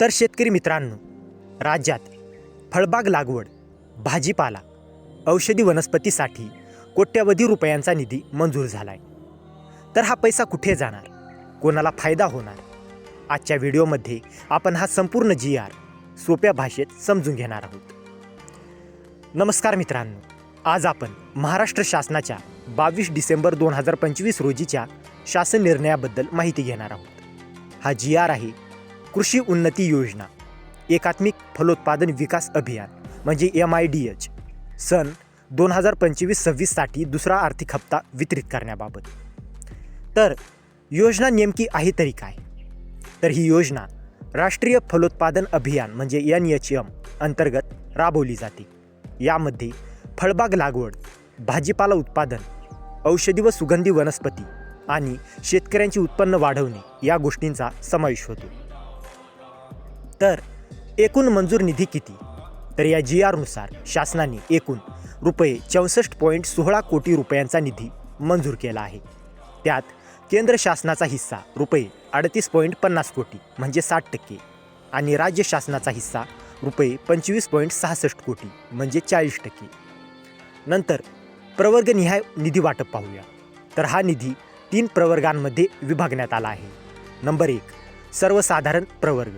तर शेतकरी मित्रांनो राज्यात फळबाग लागवड भाजीपाला औषधी वनस्पतीसाठी कोट्यवधी रुपयांचा निधी मंजूर झाला आहे तर हा पैसा कुठे जाणार? कोणाला फायदा होणार? आजच्या व्हिडिओमध्ये आपण हा संपूर्ण जी आर सोप्या भाषेत समजून घेणार आहोत. नमस्कार मित्रांनो आज आपण महाराष्ट्र शासनाच्या बावीस डिसेंबर दोन हजार पंचवीस रोजीच्या शासन निर्णयाबद्दल माहिती घेणार आहोत. हा जी आर आहे कृषी उन्नती योजना एकात्मिक फलोत्पादन विकास अभियान म्हणजे एम आय डी एच सन दोन हजार पंचवीस सव्वीससाठी दुसरा आर्थिक हप्ता वितरित करण्याबाबत. तर योजना नेमकी आहे तरी काय? तर ही योजना राष्ट्रीय फलोत्पादन अभियान म्हणजे एन एच एम अंतर्गत राबवली जाते. यामध्ये फळबाग लागवड भाजीपाला उत्पादन औषधी व सुगंधी वनस्पती आणि शेतकऱ्यांचे उत्पन्न वाढवणे या गोष्टींचा समावेश होतो. तर एकूण मंजूर निधी किती? तर या जी आरनुसार शासनाने एकूण रुपये चौसष्ट पॉईंट सोळा कोटी रुपयांचा निधी मंजूर केला आहे. त्यात केंद्र शासनाचा हिस्सा रुपये अडतीस पॉईंट पन्नास कोटी म्हणजे साठ टक्के आणि राज्य शासनाचा हिस्सा रुपये पंचवीस पॉईंट सहासष्ट कोटी म्हणजे चाळीस टक्के. नंतर प्रवर्गनिहाय निधी वाटप पाहूया. तर हा निधी तीन प्रवर्गांमध्ये विभागण्यात आला आहे. नंबर एक सर्वसाधारण प्रवर्ग.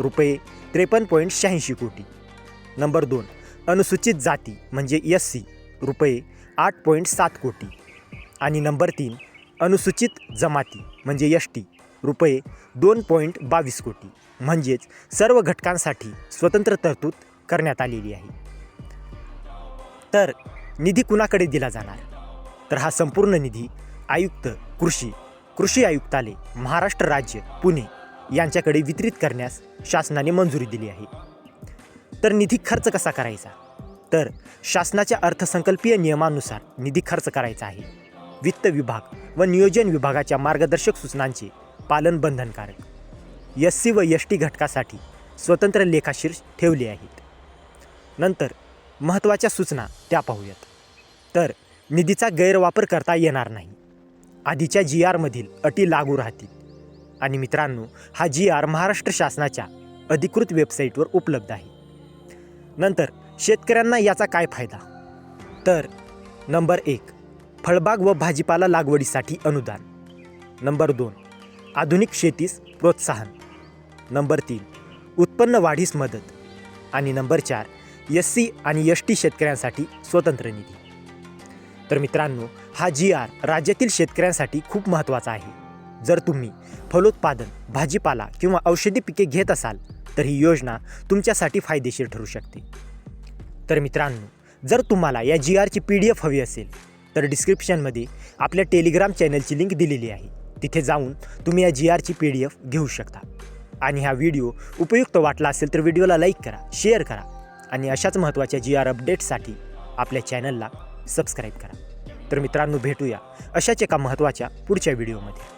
रुपये त्रेपन्न पॉईंट शहाऐंशी कोटी. नंबर दोन अनुसूचित जाती म्हणजे एस सी रुपये आठ पॉईंट सात कोटी. आणि नंबर तीन अनुसूचित जमाती म्हणजे एस टी रुपये दोन पॉईंट बावीस कोटी. म्हणजेच सर्व घटकांसाठी स्वतंत्र तरतूद करण्यात आलेली आहे. तर निधी कुणाकडे दिला जाणार? तर हा संपूर्ण निधी आयुक्त कृषी कृषी आयुक्तालय महाराष्ट्र राज्य पुणे यांच्याकडे वितरित करण्यास शासनाने मंजुरी दिली आहे. तर निधी खर्च कसा करायचा? तर शासनाच्या अर्थसंकल्पीय नियमानुसार निधी खर्च करायचा आहे. वित्त विभाग व नियोजन विभागाच्या मार्गदर्शक सूचनांचे पालन बंधनकारक एस सी व एस टी घटकासाठी स्वतंत्र लेखाशीर्ष ठेवले आहेत. नंतर महत्त्वाच्या सूचना त्या पाहूयात. तर निधीचा गैरवापर करता येणार नाही. आधीच्या जी आरमधील अटी लागू राहतील. आणि मित्रांनो हा जी आर महाराष्ट्र शासनाच्या अधिकृत वेबसाईटवर उपलब्ध आहे. नंतर शेतकऱ्यांना याचा काय फायदा? तर नंबर एक फळबाग व भाजीपाला लागवडीसाठी अनुदान. नंबर दोन आधुनिक शेतीस प्रोत्साहन. नंबर तीन उत्पन्न वाढीस मदत. आणि नंबर चार एस सी आणि एस टी शेतकऱ्यांसाठी स्वतंत्र निधी. तर मित्रांनो हा जी आर राज्यातील शेतकऱ्यांसाठी खूप महत्त्वाचा आहे. जर तुम्ही फलोत्पादन भाजीपाला किंवा औषधी पिके घेत असाल तर ही योजना तुमच्यासाठी फायदेशीर ठरू शकते. तर मित्रांनो जर तुम्हाला या जी आरची पी डी एफ हवी असेल तर डिस्क्रिप्शनमध्ये आपल्या टेलिग्राम चॅनलची लिंक दिलेली आहे. तिथे जाऊन तुम्ही या जी आरची पी डी एफ घेऊ शकता. आणि हा व्हिडिओ उपयुक्त वाटला असेल तर व्हिडिओला लाईक करा शेअर करा आणि अशाच महत्त्वाच्या जी आर अपडेट्ससाठी आपल्या चॅनलला सबस्क्राईब करा. तर मित्रांनो भेटूया अशाच एका महत्त्वाच्या पुढच्या व्हिडिओमध्ये